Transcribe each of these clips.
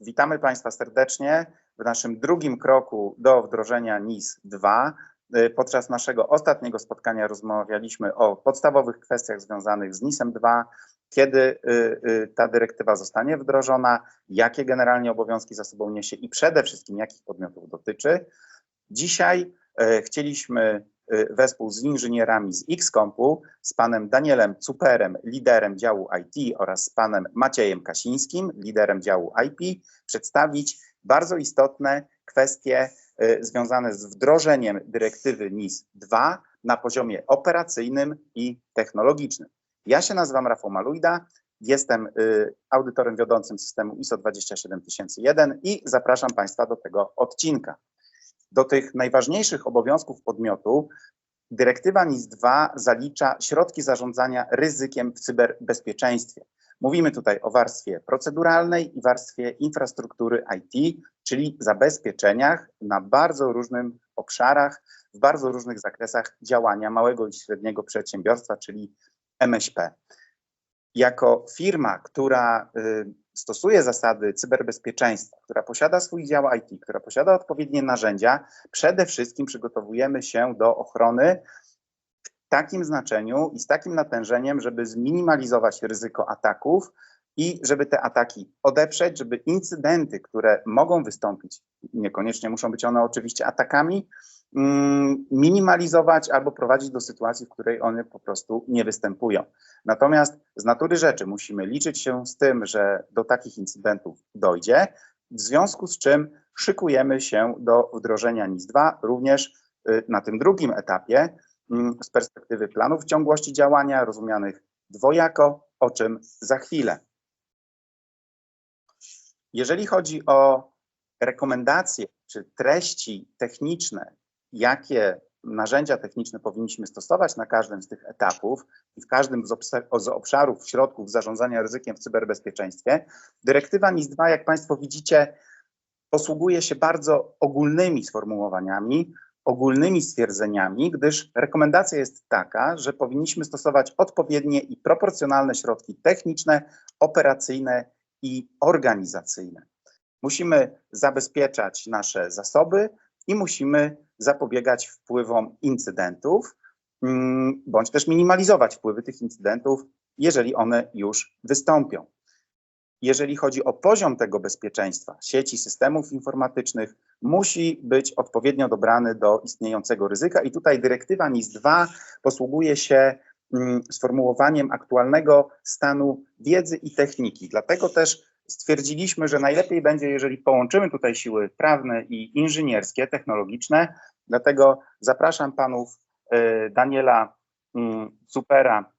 Witamy Państwa serdecznie w naszym drugim kroku do wdrożenia NIS 2. Podczas naszego ostatniego spotkania rozmawialiśmy o podstawowych kwestiach związanych z NIS-em 2, kiedy y, y, ta dyrektywa zostanie wdrożona, jakie generalnie obowiązki za sobą niesie i przede wszystkim jakich podmiotów dotyczy. Dzisiaj chcieliśmy y, wespół z inżynierami z Xcompu, z panem Danielem Cuperem, liderem działu IT oraz z panem Maciejem Kasińskim, liderem działu IP, przedstawić bardzo istotne kwestie związane z wdrożeniem dyrektywy NIS 2 na poziomie operacyjnym i technologicznym. Ja się nazywam Rafał Maluida, jestem y, audytorem wiodącym systemu ISO 27001 i zapraszam Państwa do tego odcinka. Do tych najważniejszych obowiązków podmiotu dyrektywa NIS-2 zalicza środki zarządzania ryzykiem w cyberbezpieczeństwie. Mówimy tutaj o warstwie proceduralnej i warstwie infrastruktury IT, czyli zabezpieczeniach na bardzo różnym obszarach, w bardzo różnych zakresach działania małego i średniego przedsiębiorstwa, czyli MŚP. Jako firma, która y, stosuje zasady cyberbezpieczeństwa, która posiada swój dział IT, która posiada odpowiednie narzędzia, przede wszystkim przygotowujemy się do ochrony w takim znaczeniu i z takim natężeniem, żeby zminimalizować ryzyko ataków i żeby te ataki odeprzeć, żeby incydenty, które mogą wystąpić, niekoniecznie muszą być one oczywiście atakami, minimalizować albo prowadzić do sytuacji, w której one po prostu nie występują. Natomiast z natury rzeczy musimy liczyć się z tym, że do takich incydentów dojdzie, w związku z czym szykujemy się do wdrożenia NIS-2 również y, na tym drugim etapie mm, z perspektywy planów ciągłości działania rozumianych dwojako, o czym za chwilę. Jeżeli chodzi o rekomendacje czy treści techniczne jakie narzędzia techniczne powinniśmy stosować na każdym z tych etapów i w każdym z, obszarów, środków zarządzania ryzykiem w cyberbezpieczeństwie. Dyrektywa NIS-2, jak Państwo widzicie, posługuje się bardzo ogólnymi sformułowaniami, ogólnymi stwierdzeniami, gdyż rekomendacja jest taka, że powinniśmy stosować odpowiednie i proporcjonalne środki techniczne, operacyjne i organizacyjne. Musimy zabezpieczać nasze zasoby, i musimy zapobiegać wpływom incydentów, mm, bądź też minimalizować wpływy tych incydentów, jeżeli one już wystąpią. Jeżeli chodzi o poziom tego bezpieczeństwa sieci, systemów informatycznych, musi być odpowiednio dobrany do istniejącego ryzyka i tutaj dyrektywa NIS-2 posługuje się mm, sformułowaniem aktualnego stanu wiedzy i techniki. Dlatego też stwierdziliśmy, że najlepiej będzie, jeżeli połączymy tutaj siły prawne i inżynierskie, technologiczne. Dlatego zapraszam panów y, Daniela Supera mm,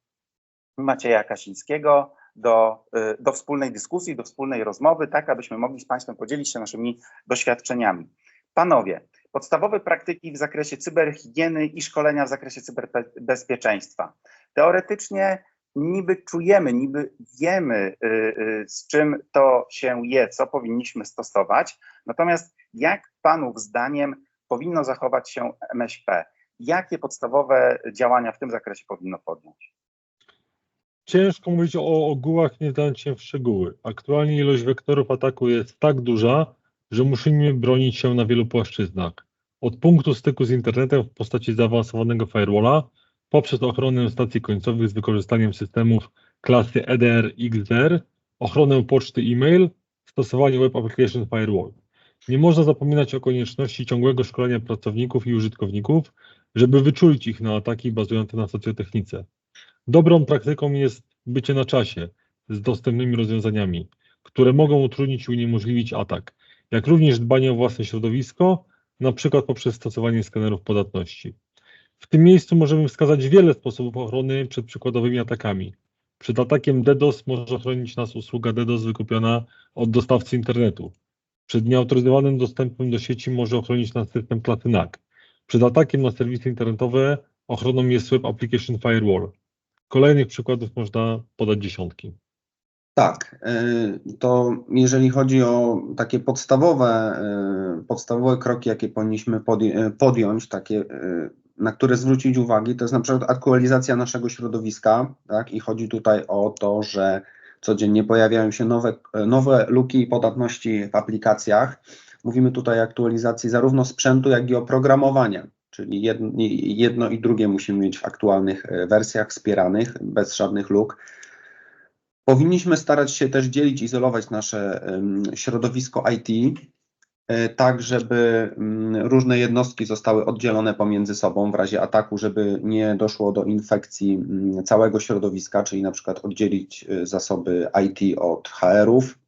Macieja Kasińskiego do, y, do wspólnej dyskusji, do wspólnej rozmowy, tak abyśmy mogli z Państwem podzielić się naszymi doświadczeniami. Panowie, podstawowe praktyki w zakresie cyberhigieny i szkolenia w zakresie cyberbezpieczeństwa. Teoretycznie niby czujemy, niby wiemy, y, y, z czym to się je, co powinniśmy stosować. Natomiast jak Panów zdaniem powinno zachować się MŚP? Jakie podstawowe działania w tym zakresie powinno podjąć? Ciężko mówić o ogółach, nie dając się w szczegóły. Aktualnie ilość wektorów ataku jest tak duża, że musimy bronić się na wielu płaszczyznach. Od punktu styku z internetem w postaci zaawansowanego firewalla, poprzez ochronę stacji końcowych z wykorzystaniem systemów klasy EDR, XDR, ochronę poczty e-mail, stosowanie Web Application Firewall. Nie można zapominać o konieczności ciągłego szkolenia pracowników i użytkowników, żeby wyczulić ich na ataki bazujące na socjotechnice. Dobrą praktyką jest bycie na czasie z dostępnymi rozwiązaniami, które mogą utrudnić i uniemożliwić atak, jak również dbanie o własne środowisko, na przykład poprzez stosowanie skanerów podatności. W tym miejscu możemy wskazać wiele sposobów ochrony przed przykładowymi atakami. Przed atakiem DDoS może chronić nas usługa DDoS wykupiona od dostawcy internetu. Przed nieautoryzowanym dostępem do sieci może ochronić nas system klasy NAC. Przed atakiem na serwisy internetowe ochroną jest Web Application Firewall. Kolejnych przykładów można podać dziesiątki. Tak, y, to jeżeli chodzi o takie podstawowe, y, podstawowe kroki, jakie powinniśmy podjąć, takie na które zwrócić uwagę, to jest na przykład aktualizacja naszego środowiska, tak? I chodzi tutaj o to, że codziennie pojawiają się nowe, nowe luki i podatności w aplikacjach. Mówimy tutaj o aktualizacji zarówno sprzętu, jak i oprogramowania, czyli jedno, jedno i drugie musimy mieć w aktualnych e, wersjach wspieranych, bez żadnych luk. Powinniśmy starać się też dzielić, izolować nasze środowisko IT, tak żeby mm, różne jednostki zostały oddzielone pomiędzy sobą w razie ataku, żeby nie doszło do infekcji mm, całego środowiska, czyli na przykład oddzielić e, zasoby IT od HR-ów.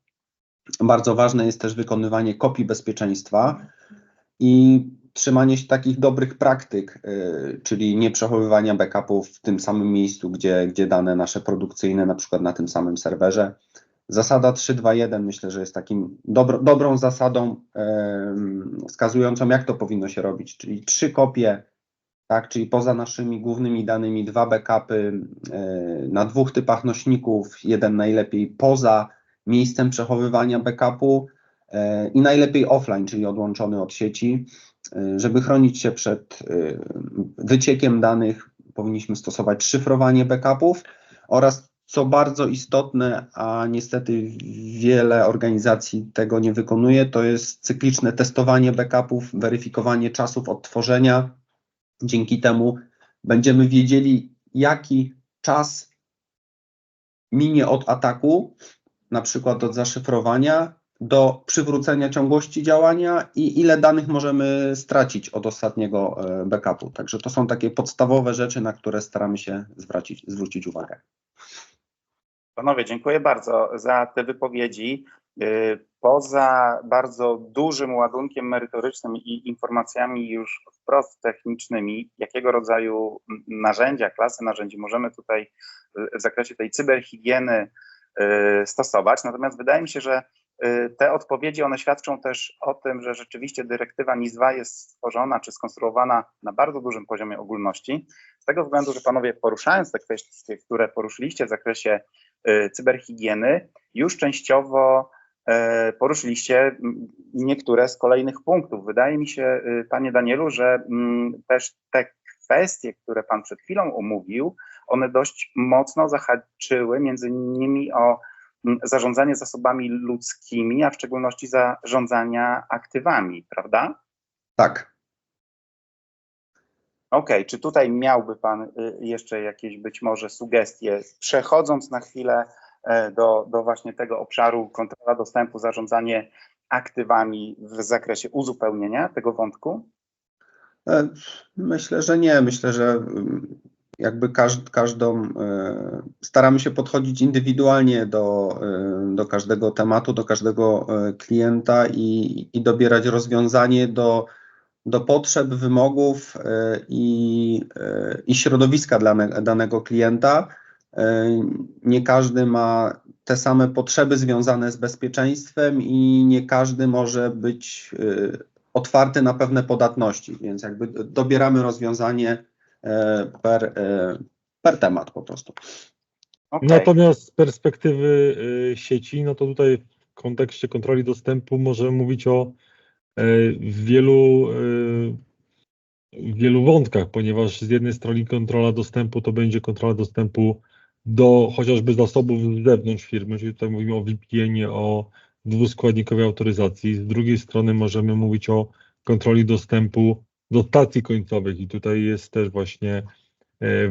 Bardzo ważne jest też wykonywanie kopii bezpieczeństwa i trzymanie się takich dobrych praktyk, y, czyli nie przechowywania backupów w tym samym miejscu, gdzie, gdzie dane nasze produkcyjne, na przykład na tym samym serwerze. Zasada 3.2.1 myślę, że jest takim dobro, dobrą zasadą wskazującą, jak to powinno się robić, czyli trzy kopie, tak, czyli poza naszymi głównymi danymi dwa backupy y, na dwóch typach nośników, jeden najlepiej poza miejscem przechowywania backupu y, i najlepiej offline, czyli odłączony od sieci. Y, żeby chronić się przed wyciekiem danych, powinniśmy stosować szyfrowanie backupów oraz co bardzo istotne, a niestety wiele organizacji tego nie wykonuje, to jest cykliczne testowanie backupów, weryfikowanie czasów odtworzenia. Dzięki temu będziemy wiedzieli, jaki czas minie od ataku, na przykład od zaszyfrowania, do przywrócenia ciągłości działania i ile danych możemy stracić od ostatniego e, backupu. Także to są takie podstawowe rzeczy, na które staramy się zwrócić, zwrócić uwagę. Panowie, dziękuję bardzo za te wypowiedzi. Y, poza bardzo dużym ładunkiem merytorycznym i informacjami już wprost technicznymi, jakiego rodzaju narzędzia, klasy narzędzi możemy tutaj w zakresie tej cyberhigieny y, stosować. Natomiast wydaje mi się, że Y, te odpowiedzi, one świadczą też o tym, że rzeczywiście dyrektywa NIS-2 jest stworzona czy skonstruowana na bardzo dużym poziomie ogólności, z tego względu, że panowie poruszając te kwestie, które poruszyliście w zakresie y, cyberhigieny, już częściowo y, poruszyliście niektóre z kolejnych punktów. Wydaje mi się, panie Danielu, że mm, też te kwestie, które pan przed chwilą omówił, one dość mocno zahaczyły między innymi o zarządzanie zasobami ludzkimi, a w szczególności zarządzania aktywami, prawda? Tak. Okej, okay. czy tutaj miałby Pan y, jeszcze jakieś być może sugestie, przechodząc na chwilę e, do, do właśnie tego obszaru kontrola dostępu, zarządzanie aktywami w zakresie uzupełnienia tego wątku? E, myślę, że nie. Myślę, że mm, jakby każd, każdą, e, staramy się podchodzić indywidualnie do, do każdego tematu, do każdego klienta i, i dobierać rozwiązanie do, do potrzeb, wymogów i, i środowiska dla danego klienta. Nie każdy ma te same potrzeby związane z bezpieczeństwem i nie każdy może być otwarty na pewne podatności, więc jakby dobieramy rozwiązanie E, per, e, per temat po prostu. Okay. Natomiast z perspektywy e, sieci, no to tutaj w kontekście kontroli dostępu możemy mówić o wielu, wielu wątkach, ponieważ z jednej strony kontrola dostępu to będzie kontrola dostępu do chociażby zasobów z zewnątrz firmy, czyli tutaj mówimy o VPN, o dwuskładnikowej autoryzacji. Z drugiej strony możemy mówić o kontroli dostępu do stacji końcowych i tutaj jest też właśnie e,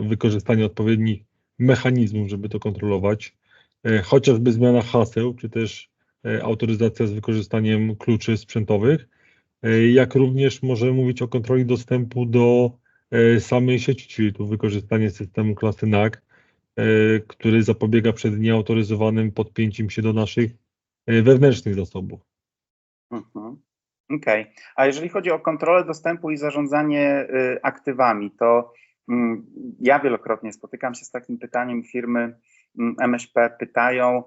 wykorzystanie odpowiednich mechanizmów, żeby to kontrolować, e, chociażby zmiana haseł, czy też e, autoryzacja z wykorzystaniem kluczy sprzętowych, jak również możemy mówić o kontroli dostępu do samej sieci, czyli tu wykorzystanie systemu klasy NAC, który zapobiega przed nieautoryzowanym podpięciem się do naszych wewnętrznych zasobów. Mhm. Okej. Okay. A jeżeli chodzi o kontrolę dostępu i zarządzanie y, aktywami, to mm, ja wielokrotnie spotykam się z takim pytaniem firmy mm, MŚP, pytają, y,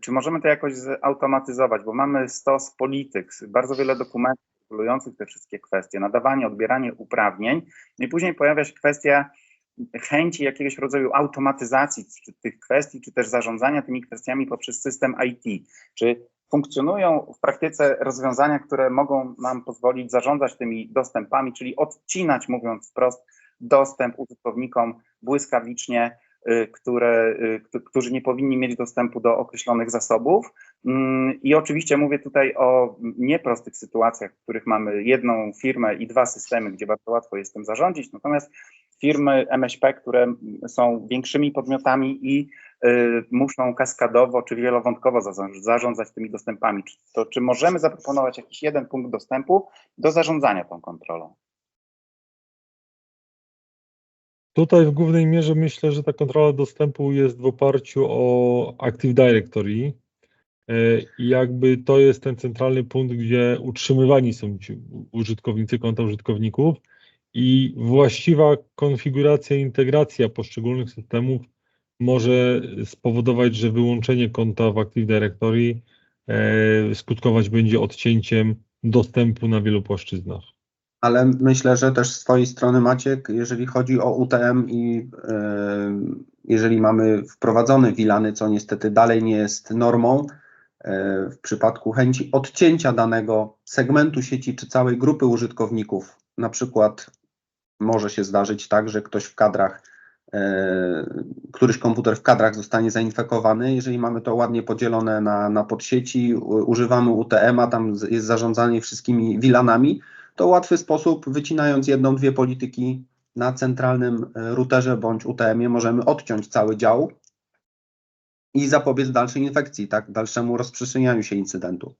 czy możemy to jakoś zautomatyzować, bo mamy stos polityk, bardzo wiele dokumentów regulujących te wszystkie kwestie, nadawanie, odbieranie uprawnień, no i później pojawia się kwestia chęci jakiegoś rodzaju automatyzacji tych kwestii, czy też zarządzania tymi kwestiami poprzez system IT. Czy funkcjonują w praktyce rozwiązania, które mogą nam pozwolić zarządzać tymi dostępami, czyli odcinać, mówiąc wprost, dostęp użytkownikom błyskawicznie y, które, y, którzy nie powinni mieć dostępu do określonych zasobów. Mm, I oczywiście mówię tutaj o nieprostych sytuacjach, w których mamy jedną firmę i dwa systemy, gdzie bardzo łatwo jest tym zarządzić. Natomiast firmy MŚP, które są większymi podmiotami i y, muszą kaskadowo czy wielowątkowo zarząd- zarządzać tymi dostępami, to czy możemy zaproponować jakiś jeden punkt dostępu do zarządzania tą kontrolą? Tutaj w głównej mierze myślę, że ta kontrola dostępu jest w oparciu o Active Directory. E, I jakby to jest ten centralny punkt, gdzie utrzymywani są ci użytkownicy, konta użytkowników i właściwa konfiguracja i integracja poszczególnych systemów może spowodować, że wyłączenie konta w Active Directory e, skutkować będzie odcięciem dostępu na wielu płaszczyznach. Ale myślę, że też z Twojej strony, Maciek, jeżeli chodzi o UTM i e, jeżeli mamy wprowadzone wilany, co niestety dalej nie jest normą, e, w przypadku chęci odcięcia danego segmentu sieci czy całej grupy użytkowników, na przykład może się zdarzyć tak, że ktoś w kadrach, e, któryś komputer w kadrach zostanie zainfekowany. Jeżeli mamy to ładnie podzielone na, na podsieci, używamy UTM-a, tam jest zarządzanie wszystkimi wilanami, to łatwy sposób, wycinając jedną, dwie polityki na centralnym e, routerze bądź UTM-ie, możemy odciąć cały dział i zapobiec dalszej infekcji, tak, dalszemu rozprzestrzenianiu się incydentu.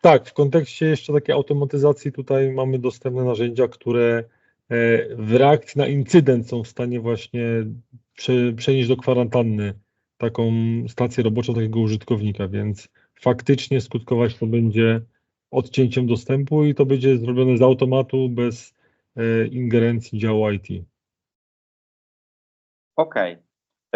Tak, w kontekście jeszcze takiej automatyzacji tutaj mamy dostępne narzędzia, które e, w reakcji na incydent są w stanie właśnie prze, przenieść do kwarantanny taką stację roboczą takiego użytkownika, więc faktycznie skutkować to będzie odcięciem dostępu i to będzie zrobione z automatu bez e, ingerencji działu IT. Okej.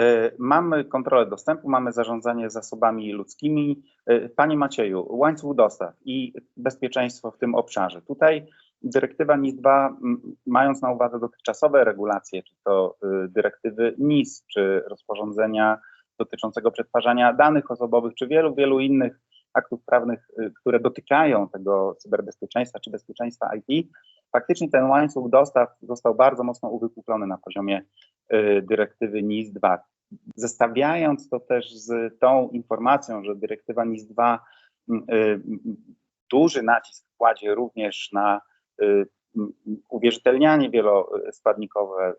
Y, Mamy kontrolę dostępu, mamy zarządzanie zasobami ludzkimi. Y, Panie Macieju, łańcuch dostaw i bezpieczeństwo w tym obszarze. Tutaj dyrektywa NIS-2, m, mając na uwadze dotychczasowe regulacje, czy to dyrektywy NIS, czy rozporządzenia dotyczącego przetwarzania danych osobowych, czy wielu, wielu innych aktów prawnych, y, które dotykają tego cyberbezpieczeństwa, czy bezpieczeństwa IT, faktycznie ten łańcuch dostaw został bardzo mocno uwypuklony na poziomie y, dyrektywy NIS-2. Zestawiając to też z tą informacją, że dyrektywa NIS-2 mm, y, duży nacisk kładzie również na uwierzytelnianie wieloskładnikowe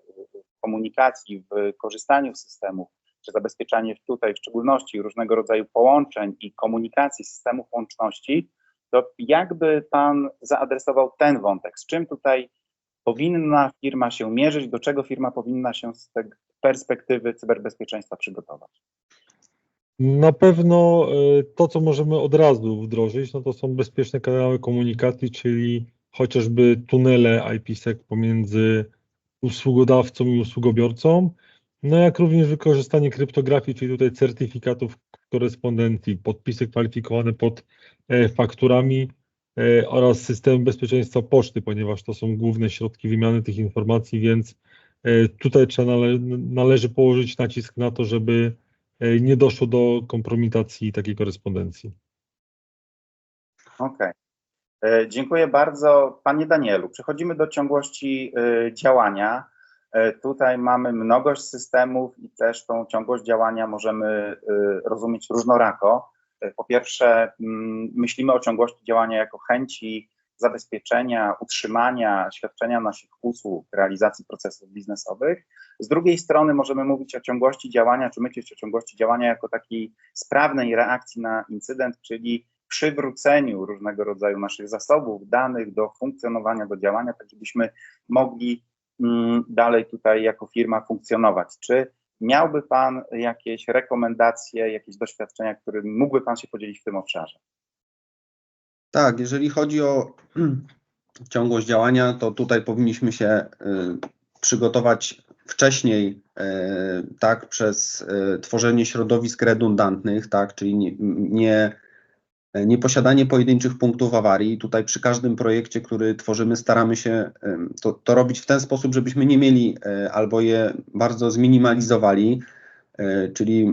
komunikacji, w korzystaniu z systemów, czy zabezpieczanie tutaj w szczególności różnego rodzaju połączeń i komunikacji systemów łączności, to jakby Pan zaadresował ten wątek? Z czym tutaj powinna firma się mierzyć, do czego firma powinna się z tej perspektywy cyberbezpieczeństwa przygotować? Na pewno e, to, co możemy od razu wdrożyć, no to są bezpieczne kanały komunikacji, czyli chociażby tunele IPsec pomiędzy usługodawcą i usługobiorcą, no jak również wykorzystanie kryptografii, czyli tutaj certyfikatów korespondencji, podpisy kwalifikowane pod e, fakturami e, oraz system bezpieczeństwa poczty, ponieważ to są główne środki wymiany tych informacji, więc e, tutaj trzeba nale należy położyć nacisk na to, żeby nie doszło do kompromitacji takiej korespondencji. Okej. E, Dziękuję bardzo. Panie Danielu, przechodzimy do ciągłości działania. E, Tutaj mamy mnogość systemów i też tą ciągłość działania możemy e, rozumieć różnorako. E, Po pierwsze, mm, myślimy o ciągłości działania jako chęci zabezpieczenia, utrzymania, świadczenia naszych usług, realizacji procesów biznesowych. Z drugiej strony możemy mówić o ciągłości działania, czy myśleć o ciągłości działania jako takiej sprawnej reakcji na incydent, czyli przywróceniu różnego rodzaju naszych zasobów, danych do funkcjonowania, do działania, tak żebyśmy mogli dalej tutaj jako firma funkcjonować. Czy miałby Pan jakieś rekomendacje, jakieś doświadczenia, którymi mógłby Pan się podzielić w tym obszarze? Tak, jeżeli chodzi o ciągłość działania, to tutaj powinniśmy się y, przygotować wcześniej, y, tak, przez y, tworzenie środowisk redundantnych, tak, czyli nie, nie, nie posiadanie pojedynczych punktów awarii. Tutaj przy każdym projekcie, który tworzymy, staramy się to, to robić w ten sposób, żebyśmy nie mieli y, albo je bardzo zminimalizowali, y, czyli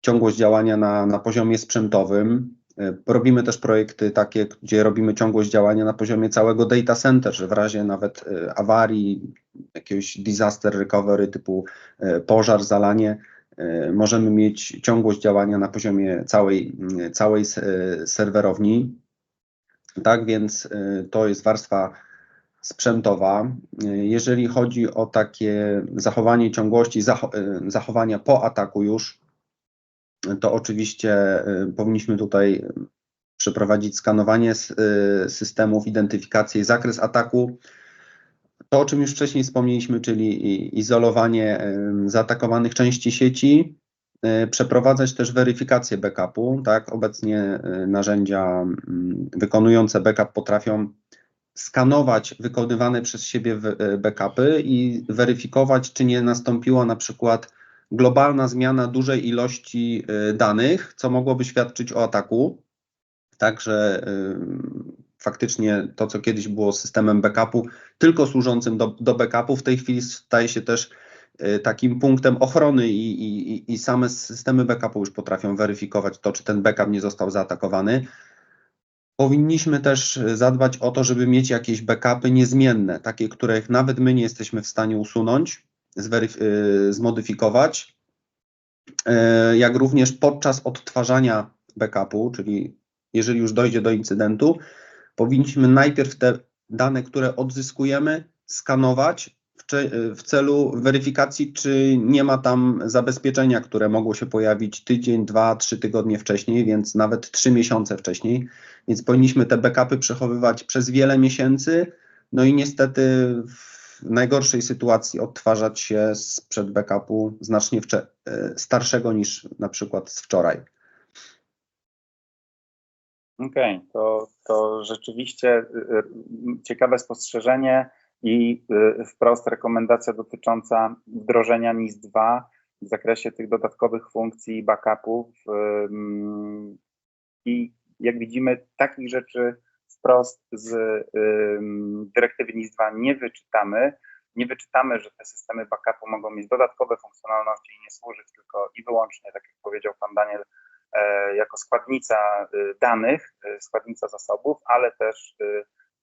ciągłość działania na, na poziomie sprzętowym, E, robimy też projekty takie, gdzie robimy ciągłość działania na poziomie całego data center, że w razie nawet e, awarii, jakiegoś disaster recovery typu e, pożar, zalanie, możemy mieć ciągłość działania na poziomie całej, całej serwerowni. Tak więc to jest warstwa sprzętowa. Jeżeli chodzi o takie zachowanie ciągłości, zachowania po ataku już, to oczywiście powinniśmy tutaj przeprowadzić skanowanie systemów, identyfikację i zakres ataku. To, o czym już wcześniej wspomnieliśmy, czyli izolowanie zaatakowanych części sieci, przeprowadzać też weryfikację backupu. Tak? Obecnie narzędzia mm, wykonujące backup potrafią skanować wykonywane przez siebie backupy i weryfikować, czy nie nastąpiło na przykład globalna zmiana dużej ilości danych, co mogłoby świadczyć o ataku. Także faktycznie to, co kiedyś było systemem backupu, tylko służącym do, do backupu, w tej chwili staje się też y, takim punktem ochrony i, i, i same systemy backupu już potrafią weryfikować to, czy ten backup nie został zaatakowany. Powinniśmy też zadbać o to, żeby mieć jakieś backupy niezmienne, takie, których nawet my nie jesteśmy w stanie usunąć, Y, zmodyfikować, jak również podczas odtwarzania backupu, czyli jeżeli już dojdzie do incydentu, powinniśmy najpierw te dane, które odzyskujemy, skanować w, w, celu weryfikacji, czy nie ma tam zabezpieczenia, które mogło się pojawić tydzień, dwa, trzy tygodnie wcześniej, więc nawet trzy miesiące wcześniej. Więc powinniśmy te backupy przechowywać przez wiele miesięcy. No i niestety w w najgorszej sytuacji odtwarzać się sprzed backupu znacznie e, starszego niż na przykład z wczoraj. Okej, okay, to, to rzeczywiście e, ciekawe spostrzeżenie i e, wprost rekomendacja dotycząca wdrożenia NIS-2 w zakresie tych dodatkowych funkcji backupów. I jak widzimy, takich rzeczy wprost z dyrektywy NIS-2 nie wyczytamy. Nie wyczytamy, że te systemy backupu mogą mieć dodatkowe funkcjonalności i nie służyć tylko i wyłącznie, tak jak powiedział pan Daniel, jako składnica y, danych, y, składnica zasobów, ale też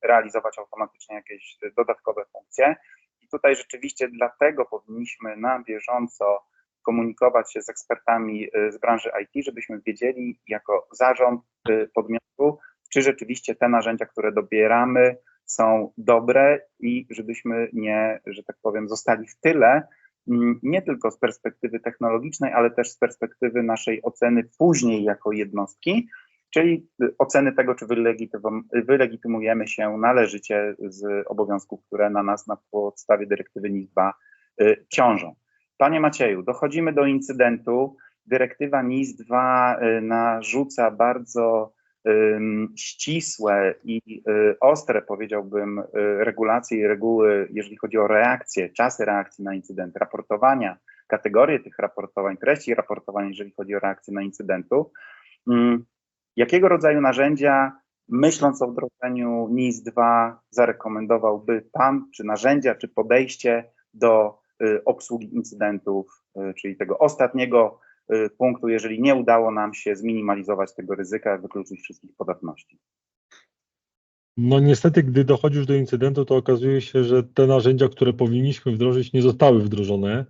realizować automatycznie jakieś dodatkowe funkcje. I tutaj rzeczywiście dlatego powinniśmy na bieżąco komunikować się z ekspertami z branży IT, żebyśmy wiedzieli jako zarząd podmiotu, czy rzeczywiście te narzędzia, które dobieramy, są dobre i żebyśmy nie, że tak powiem, zostali w tyle, nie tylko z perspektywy technologicznej, ale też z perspektywy naszej oceny później jako jednostki, czyli oceny tego, czy wylegitymujemy się należycie z obowiązków, które na nas na podstawie dyrektywy NIS-2 y, ciążą. Panie Macieju, dochodzimy do incydentu. Dyrektywa NIS-2 y, narzuca bardzo ścisłe i y, ostre, powiedziałbym, y, regulacje i reguły, jeżeli chodzi o reakcje, czasy reakcji na incydent, raportowania, kategorie tych raportowań, treści raportowań, jeżeli chodzi o reakcję na incydentu. Jakiego rodzaju narzędzia, myśląc o wdrożeniu NIS-2, zarekomendowałby Pan, czy narzędzia, czy podejście do y, obsługi incydentów, czyli tego ostatniego punktu, jeżeli nie udało nam się zminimalizować tego ryzyka, wykluczyć wszystkich podatności. No niestety, gdy dochodzi już do incydentu, to okazuje się, że te narzędzia, które powinniśmy wdrożyć, nie zostały wdrożone,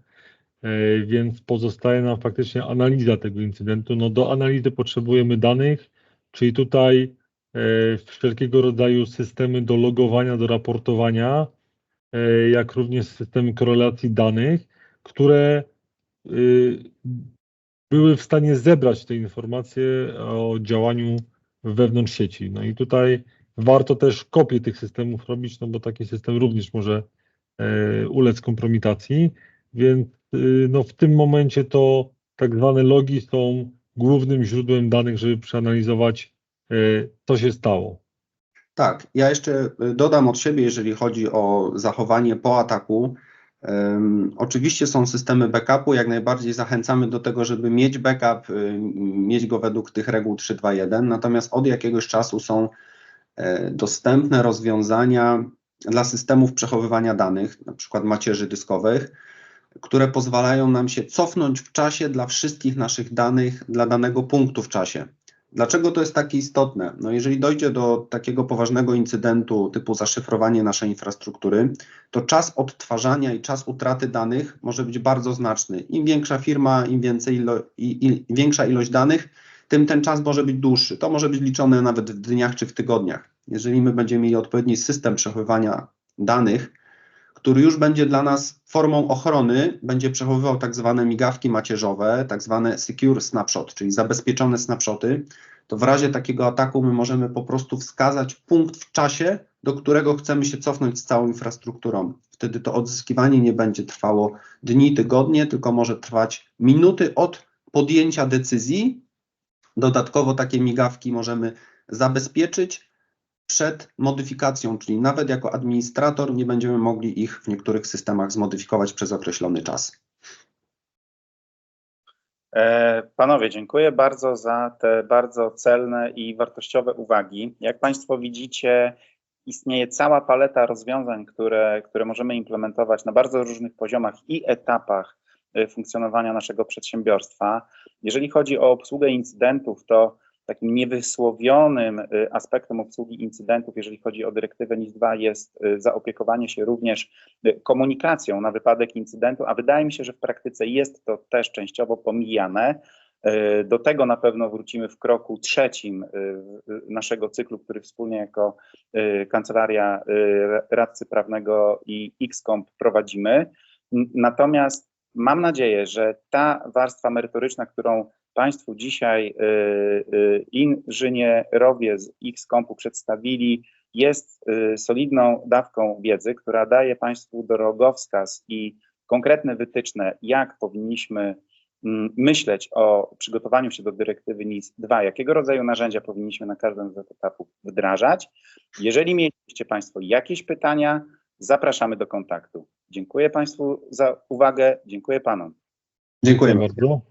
e, więc pozostaje nam faktycznie analiza tego incydentu. No do analizy potrzebujemy danych, czyli tutaj e, wszelkiego rodzaju systemy do logowania, do raportowania, e, jak również systemy korelacji danych, które y, były w stanie zebrać te informacje o działaniu wewnątrz sieci. No i tutaj warto też kopię tych systemów robić, no bo taki system również może e, ulec kompromitacji, więc y, no w tym momencie to tak zwane logi są głównym źródłem danych, żeby przeanalizować, e, co się stało. Tak, ja jeszcze dodam od siebie, jeżeli chodzi o zachowanie po ataku, Oczywiście są systemy backupu, jak najbardziej zachęcamy do tego, żeby mieć backup, y, mieć go według tych reguł 3.2.1, natomiast od jakiegoś czasu są e, dostępne rozwiązania dla systemów przechowywania danych, na przykład macierzy dyskowych, które pozwalają nam się cofnąć w czasie dla wszystkich naszych danych, dla danego punktu w czasie. Dlaczego to jest takie istotne? No jeżeli dojdzie do takiego poważnego incydentu typu zaszyfrowanie naszej infrastruktury, to czas odtwarzania i czas utraty danych może być bardzo znaczny. Im większa firma, im więcej ilo, i, i, większa ilość danych, tym ten czas może być dłuższy. To może być liczone nawet w dniach czy w tygodniach. Jeżeli my będziemy mieli odpowiedni system przechowywania danych, który już będzie dla nas formą ochrony, będzie przechowywał tak zwane migawki macierzowe, tak zwane secure snapshot, czyli zabezpieczone snapshoty, to w razie takiego ataku my możemy po prostu wskazać punkt w czasie, do którego chcemy się cofnąć z całą infrastrukturą. Wtedy to odzyskiwanie nie będzie trwało dni, tygodnie, tylko może trwać minuty od podjęcia decyzji. Dodatkowo takie migawki możemy zabezpieczyć przed modyfikacją, czyli nawet jako administrator nie będziemy mogli ich w niektórych systemach zmodyfikować przez określony czas. E, Panowie, dziękuję bardzo za te bardzo celne i wartościowe uwagi. Jak Państwo widzicie, istnieje cała paleta rozwiązań, które, które możemy implementować na bardzo różnych poziomach i etapach e, funkcjonowania naszego przedsiębiorstwa. Jeżeli chodzi o obsługę incydentów, to takim niewysłowionym y, aspektem obsługi incydentów, jeżeli chodzi o dyrektywę NIS-2, jest y, zaopiekowanie się również y, komunikacją na wypadek incydentu, a wydaje mi się, że w praktyce jest to też częściowo pomijane. Do tego na pewno wrócimy w kroku trzecim naszego cyklu, który wspólnie jako Kancelaria Radcy Prawnego i XCOMP prowadzimy. Natomiast mam nadzieję, że ta warstwa merytoryczna, którą Państwu dzisiaj y, y, inżynierowie z X-Kompu przedstawili, jest y, solidną dawką wiedzy, która daje Państwu drogowskaz i konkretne wytyczne, jak powinniśmy mm, myśleć o przygotowaniu się do dyrektywy NIS 2, jakiego rodzaju narzędzia powinniśmy na każdym z etapów wdrażać. Jeżeli mieliście Państwo jakieś pytania, zapraszamy do kontaktu. Dziękuję Państwu za uwagę, dziękuję Panom. Dziękuję bardzo.